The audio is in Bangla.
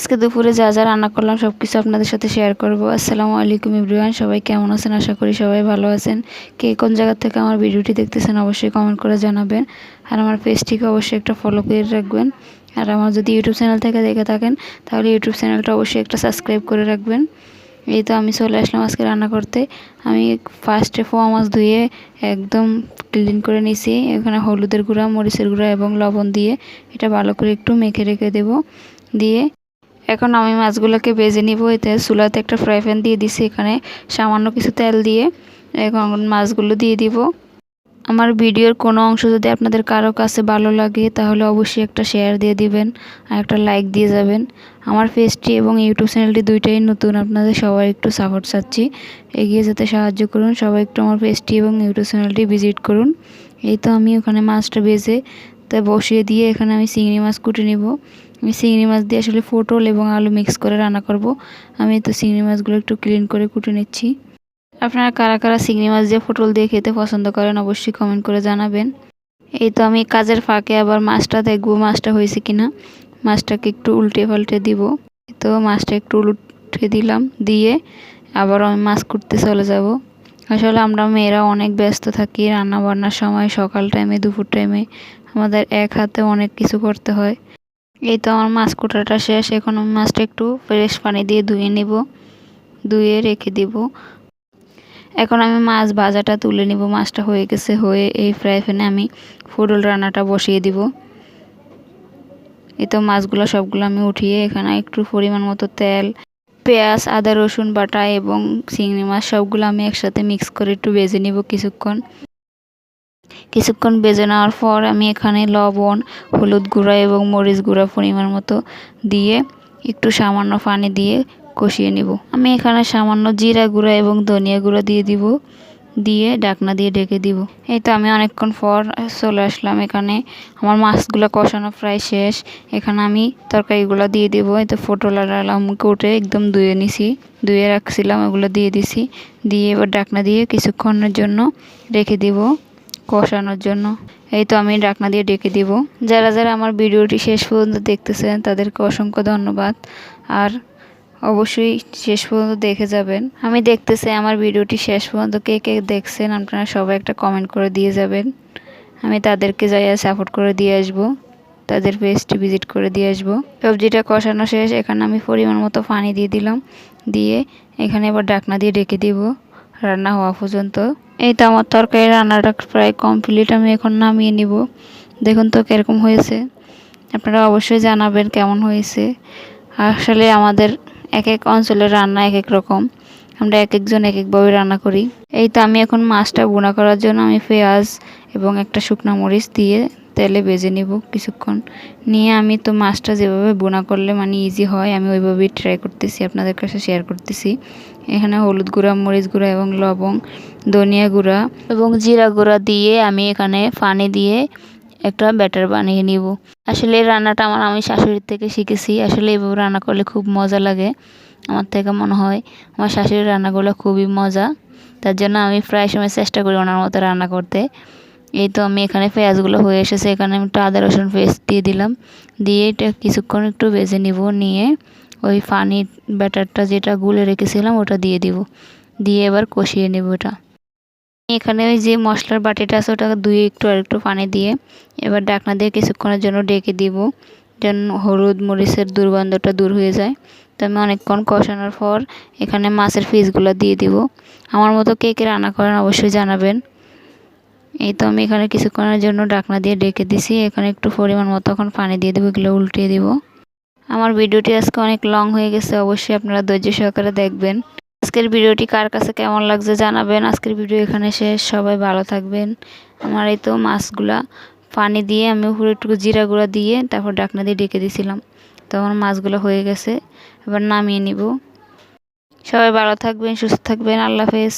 আজকে দুপুরে যা যা রান্না করলাম সব কিছু আপনাদের সাথে শেয়ার করব। আসসালামু আলাইকুম ইব্রিয়ান সবাই কেমন আছেন? আশা করি সবাই ভালো আছেন। কে কোন জায়গা থেকে আমার ভিডিওটি দেখতেছেন অবশ্যই কমেন্ট করে জানাবেন। আর আমার পেজটিকে অবশ্যই একটা ফলো করে রাখবেন। আর আমার যদি ইউটিউব চ্যানেল থেকে দেখে থাকেন, তাহলে ইউটিউব চ্যানেলটা অবশ্যই একটা সাবস্ক্রাইব করে রাখবেন। এই তো আমি চলে আসলাম আজকে রান্না করতে। আমি ফার্স্টে ফোয়া মাছ ধুয়ে একদম ক্লিন করে নিছি এখানে হলুদের গুঁড়া, মরিচের গুঁড়া এবং লবণ দিয়ে এটা ভালো করে একটু মেখে রেখে দেব। দিয়ে এখন আমি মাছগুলোকে ভেজে নিব। এতে চুলাতে একটা ফ্রাই প্যান দিয়ে দিছি এখানে, সামান্য কিছু তেল দিয়ে। এখন মাছগুলো দিয়ে দিব। আমার ভিডিওর কোনো অংশ যদি আপনাদের কারও কাছে ভালো লাগে, তাহলে অবশ্যই একটা শেয়ার দিয়ে দিবেন আর একটা লাইক দিয়ে যাবেন। আমার পেজটি এবং ইউটিউব চ্যানেলটি দুইটাই নতুন, আপনাদের সবাই একটু সাপোর্ট চাচ্ছি। এগিয়ে যেতে সাহায্য করুন, সবাই একটু আমার পেজটি এবং ইউটিউব চ্যানেলটি ভিজিট করুন। এই তো আমি ওখানে মাছটা ভেজে তাই বসিয়ে দিয়ে এখানে আমি চিংড়ি মাছ কুটে নিব। আমি চিংড়ি মাছ দিয়ে আসলে পটল এবং আলু মিক্স করে রান্না করব। আমি তো চিংড়ি মাছগুলো একটু ক্লিন করে কুটে নিচ্ছি। আপনারা কারা কারা চিংড়ি মাছ দিয়ে পটল দিয়ে খেতে পছন্দ করেন অবশ্যই কমেন্ট করে জানাবেন। এই তো আমি কাজের ফাঁকে আবার মাছটা দেখব, মাছটা হয়েছে কিনা। মাছটাকে একটু উল্টে পাল্টে দিব। তো মাছটা একটু উল্টে দিলাম, দিয়ে আবার আমি মাছ কুটতে চলে যাব। আসলে আমরা মেয়েরা অনেক ব্যস্ত থাকি রান্না বান্নার সময়, সকাল টাইমে দুপুর টাইমে আমাদের এক হাতে অনেক কিছু করতে হয়। এই তো আমার মাছ কুটাটা শেষ। এখন আমি মাছটা একটু ফ্রেশ পানি দিয়ে ধুয়ে নিব, ধুয়ে রেখে দিব। এখন আমি মাছ ভাজাটা তুলে নিব। মাছটা হয়ে গেছে, হয়ে এই ফ্রাই প্যানে আমি ফুডল রান্নাটা বসিয়ে দিব। এই তো মাছগুলো সবগুলো আমি উঠিয়ে এখানে একটু পরিমাণ মতো তেল, পেঁয়াজ, আদা, রসুন বাটা এবং চিংড়ি মাছ সবগুলো আমি একসাথে মিক্স করে একটু বেজে নিব কিছুক্ষণ। কিছুক্ষণ বেজে নেওয়ার পর আমি এখানে লবণ, হলুদ গুঁড়া এবং মরিচ গুঁড়া পরিমাণ মতো দিয়ে একটু সামান্য পানি দিয়ে কষিয়ে নিব। আমি এখানে সামান্য জিরা গুঁড়া এবং ধনিয়া গুঁড়া দিয়ে দিব, দিয়ে ডাকনা দিয়ে ডেকে দিব। এই তো আমি অনেকক্ষণ পর চলে আসলাম এখানে। আমার মাছগুলো কষানো প্রায় শেষ। এখানে আমি তরকারিগুলো দিয়ে দিব। এই তো ফোটল আর আলাম উঠে একদম ধুয়ে নিছি, ধুয়ে রাখছিলাম, ওগুলো দিয়ে দিছি। দিয়ে এবার ডাকনা দিয়ে কিছুক্ষণের জন্য রেখে দিব। কষানোর জন্য। এই তো আমি ডাকনা দিয়ে ডেকে দিব। যারা যারা আমার ভিডিওটি শেষ পর্যন্ত দেখতেছেন, তাদেরকে অসংখ্য ধন্যবাদ। আর অবশ্যই শেষ পর্যন্ত দেখে যাবেন। আমি দেখতেছি আমার ভিডিওটি শেষ পর্যন্ত কে কে দেখছেন, আপনারা সবাই একটা কমেন্ট করে দিয়ে যাবেন। আমি তাদেরকে যাই সাপোর্ট করে দিয়ে আসব। তাদের পেজটি ভিজিট করে দিয়ে আসব। সবজিটা কষানো শেষ, এখানে আমি পরিমাণ মতো পানি দিয়ে দিলাম। দিয়ে এখানে এবার ডাকনা দিয়ে ডেকে দিব। রান্না হওয়া পর্যন্ত। এই তো আমার তরকারি রান্নাটা প্রায় কমপ্লিট আমি এখন নামিয়ে নিব। দেখুন তো কীরকম হয়েছে। আপনারা অবশ্যই জানাবেন কেমন হয়েছে। আসলে আমাদের এক এক অঞ্চলের রান্না এক এক রকম। আমরা এক একজন এক একভাবে রান্না করি। এই তো আমি এখন মাছটা বোনা করার জন্য আমি পেঁয়াজ এবং একটা শুকনো মরিচ দিয়ে তেলে ভেজে নিব কিছুক্ষণ। নিয়ে আমি তো মাছটা যেভাবে বোনা করলে মানে ইজি হয়, আমি ওইভাবেই ট্রাই করতেছি, আপনাদের কাছে শেয়ার করতেছি। এখানে হলুদ গুঁড়া, মরিচ গুঁড়া এবং লবং, ধনিয়া গুঁড়া এবং জিরা গুঁড়া দিয়ে আমি এখানে পানি দিয়ে একটা ব্যাটার বানিয়ে নিব। আসলে এই রান্নাটা আমার আমি শাশুড়ির থেকে শিখেছি, আসলে এইভাবে রান্না করলে খুব মজা লাগে। আমার থেকে মনে হয় আমার শাশুড়ির রান্নাগুলো খুবই মজা। তার জন্য আমি প্রায় সময় চেষ্টা করি ওনার মতো রান্না করতে। এই তো আমি এখানে পেঁয়াজগুলো হয়ে এসেছে, এখানে আমি একটু আদা, রসুন পেস্ট দিয়ে দিলাম। দিয়ে এটা কিছুক্ষণ একটু ভেজে নিব, নিয়ে ওই পানির ব্যাটারটা যেটা গুলে রেখেছিলাম ওটা দিয়ে দিব। দিয়ে এবার কষিয়ে নেব ওটা এখানে ওই যে মশলার বাটিটা আছে ওটা ধুয়ে একটু আর একটু পানি দিয়ে এবার ডাকনা দিয়ে কিছুক্ষণের জন্য ডেকে দিব। যেন হলুদ মরিচের দুর্গন্ধটা দূর হয়ে যায়। তো আমি অনেকক্ষণ কষানোর পর এখানে মাছের পিসগুলো দিয়ে দিব। আমার মতো কে কে রান্না করেন অবশ্যই জানাবেন। এই তো আমি এখানে কিছুক্ষণের জন্য ডাকনা দিয়ে ডেকে দিছি। এখানে একটু পরিমাণ মতো এখন পানি দিয়ে দেবো, এগুলো উল্টিয়ে দিব। আমার ভিডিওটি আজকে অনেক লং হয়ে গেছে, অবশ্যই আপনারা ধৈর্য সহকারে দেখবেন। আজকের ভিডিওটি কার কাছে কেমন লাগছে জানাবেন। আজকের ভিডিও এখানে শেষ। সবাই ভালো থাকবেন। আমার এই তো মাছগুলা পানি দিয়ে আমি উপরে একটু জিরা গুঁড়া দিয়ে তারপর ডাকনা দিয়ে ডেকে দিয়েছিলাম তখন মাছগুলো হয়ে গেছে, এবার নামিয়ে নিব। সবাই ভালো থাকবেন, সুস্থ থাকবেন, আল্লাহ হাফেজ।